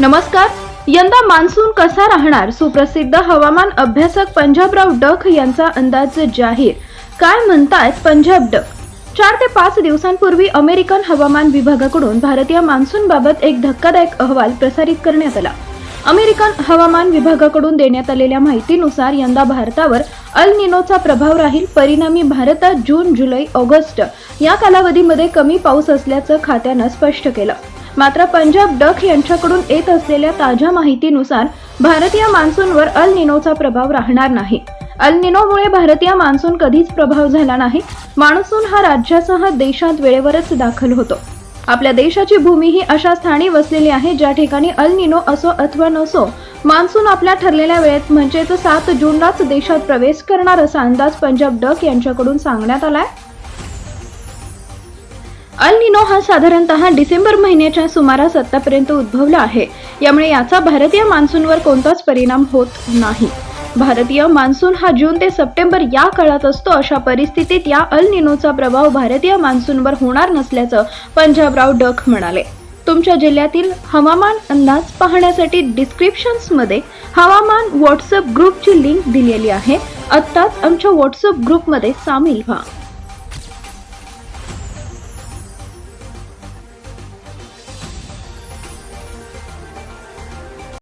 नमस्कार. यंदा मान्सून कसा राहणार? सुप्रसिद्ध हवामान अभ्यासक पंजाबराव डक यांचा अंदाज जाहीर. काय म्हणतायत पंजाब डक चार ते पाच दिवसांपूर्वी अमेरिकन हवामान विभागाकडून भारतीय मान्सून बाबत एक धक्कादायक अहवाल प्रसारित करण्यात आला. अमेरिकन हवामान विभागाकडून देण्यात आलेल्या माहितीनुसार यंदा भारतावर अल निनोचा प्रभाव राहील. परिणामी भारतात जून जुलै ऑगस्ट या कालावधीमध्ये कमी पाऊस असल्याचं खात्यानं स्पष्ट केलं. मात्र पंजाब डक यांच्याकडून येत असलेल्या ताज्या माहितीनुसार भारतीय मान्सूनवर अल निनोचा प्रभाव राहणार नाही. अल निनोमुळे भारतीय मान्सून कधीच प्रभाव झाला नाही. मान्सून हा राज्यासह देशात वेळेवरच दाखल होतो. आपल्या देशाची भूमी ही अशा स्थानी वसलेली आहे ज्या ठिकाणी अल निनो असो अथवा नसो मान्सून आपल्या ठरलेल्या वेळेत म्हणजेच सात जूनलाच देशात प्रवेश करणार असा अंदाज पंजाब डक यांच्याकडून सांगण्यात आलाय. अल निनो हा साधारणतः डिसेंबर महिन्याच्या सुमारास आतापर्यंत उद्भवला आहे. यामुळे याचा भारतीय मान्सूनवर कोणताच परिणाम होत नाही. भारतीय मान्सून हा जून ते सप्टेंबर या काळात असतो अशा परिस्थितीत या अल निनोचा प्रभाव भारतीय मान्सूनवर होणार नसल्याचं पंजाबराव डक म्हणाले. तुमच्या जिल्ह्यातील हवामान अंदाज पाहण्यासाठी डिस्क्रिप्शन्समध्ये हवामान व्हॉट्सअप ग्रुपची लिंक दिलेली आहे. आत्ताच आमच्या व्हॉट्सअप ग्रुपमध्ये सामील व्हा.